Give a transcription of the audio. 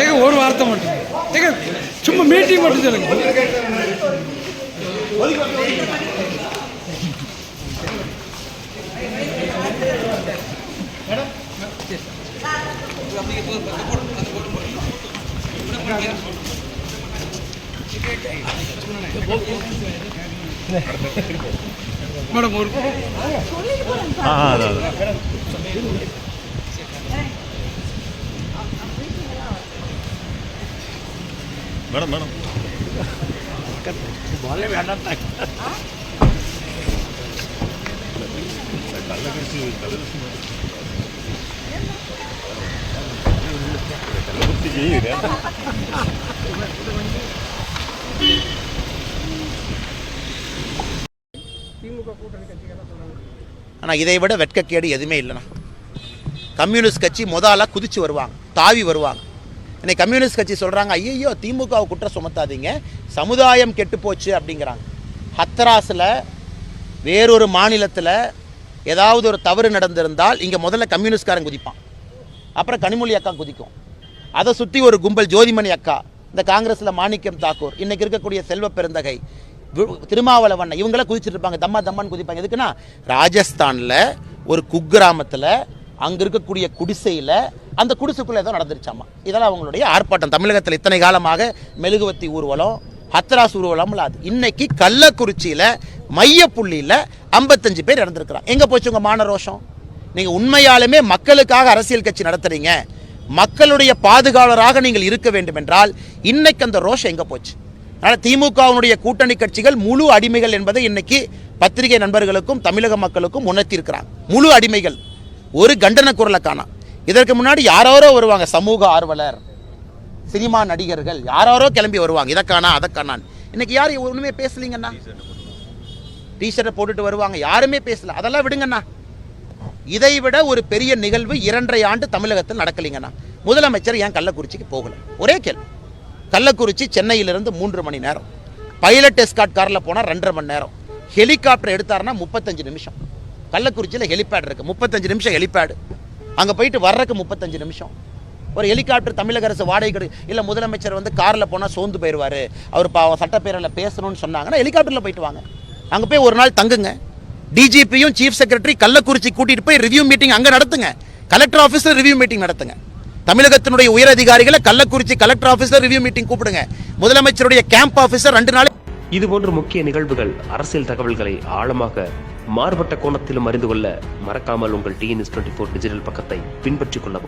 ஏங்க ஒரு வார்த்தை மட்டும். ஏங்க சும்மா மீட்டிங் மட்டும் சொல்லுங்க. மேடம் ஒரு ஆ அதான் மேடம் மேடம். கள்ளக்குறிச்சி கள்ளக்குறிச்சிக்கு ஆனால் இதை விட வெட்கக்கேடு எதுவுமே இல்லைண்ணா. கம்யூனிஸ்ட் கட்சி முதல்ல குதிச்சு வருவாங்க தாவி வருவாங்க. இன்னைக்கு கம்யூனிஸ்ட் கட்சி சொல்கிறாங்க ஐயோ திமுகவை குற்றம் சுமத்தாதீங்க சமுதாயம் கெட்டு போச்சு அப்படிங்கிறாங்க. ஹத்ராஸில் வேறொரு மாநிலத்தில் ஏதாவது ஒரு தவறு நடந்திருந்தால் இங்கே முதல்ல கம்யூனிஸ்ட்காரன் குதிப்பான். அப்புறம் கனிமொழி அக்கா குதிக்கும். அதை சுற்றி ஒரு கும்பல் ஜோதிமணி அக்கா இந்த காங்கிரஸில் மாணிக்கம் தாக்கூர் இன்னைக்கு இருக்கக்கூடிய செல்வ பெருந்தகை வி- இவங்கள குதிச்சிட்டு இருப்பாங்க தம்மா தம்மான்னு குதிப்பாங்க. எதுக்குன்னா ராஜஸ்தானில் ஒரு குக்கிராமத்தில் அங்கே இருக்கக்கூடிய குடிசையில் அந்த குடிசைக்குள்ளே ஏதோ நடந்துருச்சாமா. இதெல்லாம் அவங்களுடைய ஆர்ப்பாட்டம். தமிழகத்தில் இத்தனை காலமாக மெழுகுவத்தி ஊர்வலம் ஹத்ராஸ் ஊர்வலம் இல்லாது இன்னைக்கு கள்ளக்குறிச்சியில் மையப்புள்ளியில் ஐம்பத்தஞ்சு பேர் இறந்துருக்கிறாங்க. எங்கே போச்சு உங்கள் மான ரோஷம்? நீங்கள் உண்மையாலுமே மக்களுக்காக அரசியல் கட்சி நடத்துகிறீங்க மக்களுடைய பாதுகாவலராக நீங்கள் இருக்க வேண்டும் என்றால் இன்னைக்கு அந்த ரோஷம் எங்கே போச்சு? அதனால் திமுகவினுடைய கூட்டணி கட்சிகள் முழு அடிமைகள் என்பதை இன்னைக்கு பத்திரிகை நண்பர்களுக்கும் தமிழக மக்களுக்கும் உணர்த்தியிருக்கிறாங்க. முழு அடிமைகள். ஒரு கண்டன குரலை காணாம் இதற்கு முன்னாடி யாரோரோ வருவாங்க. சமூக ஆர்வலர் சினிமா நடிகர்கள் யாரோரோ கிளம்பி வருவாங்க. இதை காணா அதை காணான் இன்னைக்கு யார் ஒன்றுமே பேசலீங்கண்ணா? டிஷர்ட்டை போட்டுட்டு வருவாங்க. யாருமே பேசல. அதெல்லாம் விடுங்கண்ணா. இதை விட ஒரு பெரிய நிகழ்வு இரண்டரை ஆண்டு தமிழகத்தில் நடக்கலைங்கண்ணா. முதலமைச்சர் ஏன் கள்ளக்குறிச்சிக்கு போகல? ஒரே கேள்வி. கள்ளக்குறிச்சி சென்னையிலிருந்து மூன்று மணி நேரம். பைலட் எஸ்காட் காரில் போனால் ரெண்டரை மணி நேரம். ஹெலிகாப்டர் எடுத்தாருன்னா முப்பத்தஞ்சு நிமிஷம். கள்ளக்குறிச்சியில் ஹெலிபேட் இருக்குது முப்பத்தஞ்சு நிமிஷம் ஹெலிபேடு அங்கே போயிட்டு வர்றதுக்கு முப்பத்தஞ்சு நிமிஷம். ஒரு ஹெலிகாப்டர் தமிழக அரசு வாடகை இல்லை முதலமைச்சர் வந்து காரில் போனால் சோர்ந்து போயிடுவார் அவர் பா சட்டப்பேரவையில் பேசணும்னு சொன்னாங்கன்னா ஹெலிகாப்டரில் போயிட்டு வாங்க. அங்கே போய் ஒரு நாள் தங்குங்க. டிஜிபியும் சீஃப் செக்ரட்டரி கள்ளக்குறிச்சி கூட்டிட்டு போய் ரிவ்யூ மீட்டிங் அங்கே நடத்துங்க. கலெக்டர் ஆஃபீஸில் ரிவ்யூ மீட்டிங் நடத்துங்க. தமிழகத்தினுடைய உயர் அதிகாரிகளை கள்ளக்குறிச்சி கலெக்டர் ஆஃபீஸில் ரிவ்யூ மீட்டிங் கூப்பிடுங்க. முதலமைச்சருடைய கேம்ப் ஆஃபீஸர் ரெண்டு நாள் இதுபோன்ற முக்கிய நிகழ்வுகள் அரசியல் தகவல்களை ஆழமாக மாறுபட்ட கோணத்திலும் அறிந்து கொள்ள மறக்காமல் உங்கள் டிஎன்எஸ் டுவெண்ட்டி ஃபோர் டிஜிட்டல் பக்கத்தை பின்பற்றிக் கொள்ளவும்.